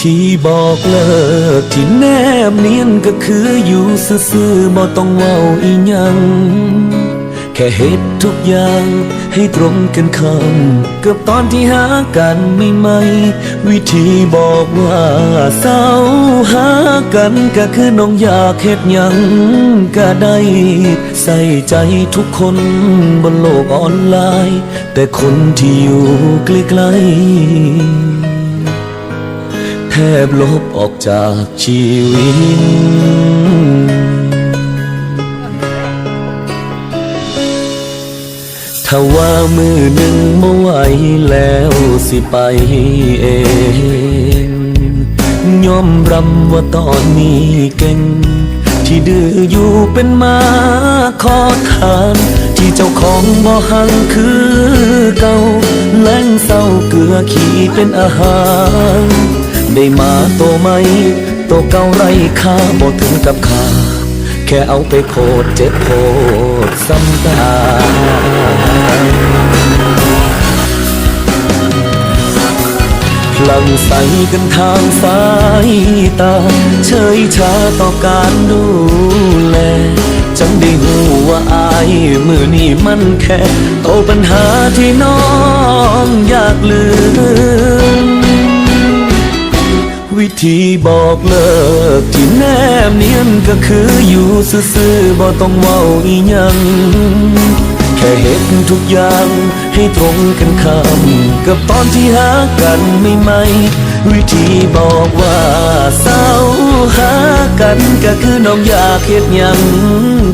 ธีบอกเลิกที่แนบเนียนก็คืออยู่ซื่อๆบ่ต้องเว้าอีหยัง แค่เฮ็ดทุกอย่างให้ตรงกันคำกับตอนที่หากันไม่ไม่วิธีบอกว่าเศร้าหากันก็คือน้องอยากเฮ็ดหยังก็ได้ ใส่ใจทุกคนบนโลกออนไลน์ แต่คนที่อยู่ใกล้ๆ บลบออกจากชีวิต ถ้าว่ามือหนึ่งไม่ไหวแล้วสิไปเองยอมรับว่าตอนนี้เก่ง ที่ดื้ออยู่เป็นมาขอทาน ที่เจ้าของบ่หังคือเก่าแล้งเศร้าเกลือขี้เป็นอาหาร ได้มาโตไหมโตเก่าไรค่าบ่ถึงกับค่าแค่เอาไปโพดเจ็บโพดซ้ำตาพลังใสกันทางสายตา เฉยชาต่อการดูแลจังได้หูว่าอายมือนี่มันแค่โตปัญหาที่น้องอยากลืม วิธีบอกเลิกที่แนบเนียนก็คืออยู่ซื่อๆบ่ต้องเว้าอีหยังแค่เห็นทุกอย่างให้ตรงกันคำกับตอนที่หากันไม่ไม่วิธีบอกว่าเศร้าหากันก็คือน้องอยากเฮ็ดหยัง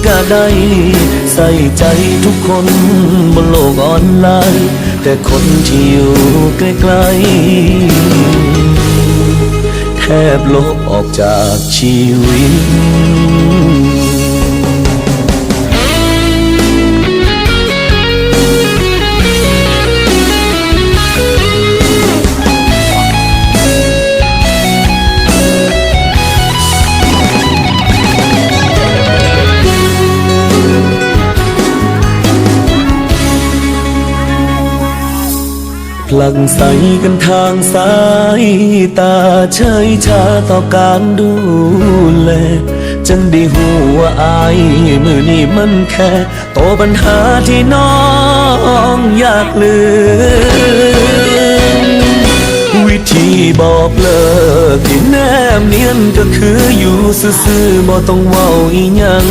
ก็ได้ ใส่ใจทุกคนบนโลกออนไลน์ แต่คนที่อยู่ใกล้ๆ บลบออกจากชีวิต พลังใสกันทางสายตาเฉยชาต่อการดูแลจังได้หูว่าอายมือนี่มันแค่โตปัญหาที่น้องอยากลืมวิธีบอกเลิกที่แนบเนียนก็คืออยู่ซื่อๆบ่ต้องเว้าอีหยัง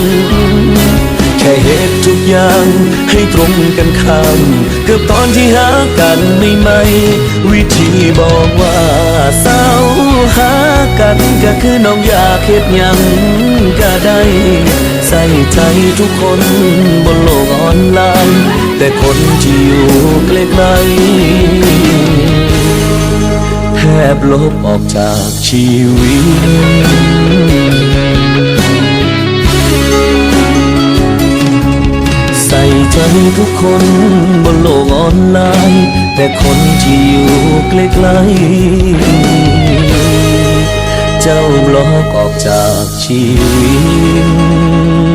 อย่างให้ตรงกันข้ามกับตอนที่หากันไม่ไม่วิธีบอกว่าเศร้าหากันก็คือน้องอยากเฮ็ดยังก็ได้ ใส่ใจทุกคนบนโลกออนไลน์ แต่คนที่อยู่ใกล้ๆแทบลบออกจากชีวิต ใส่ใจทุกคนบนโลกออนไลน์ แต่คนที่อยู่ใกล้ๆ เจ้าบล็อกออกจากชีวิต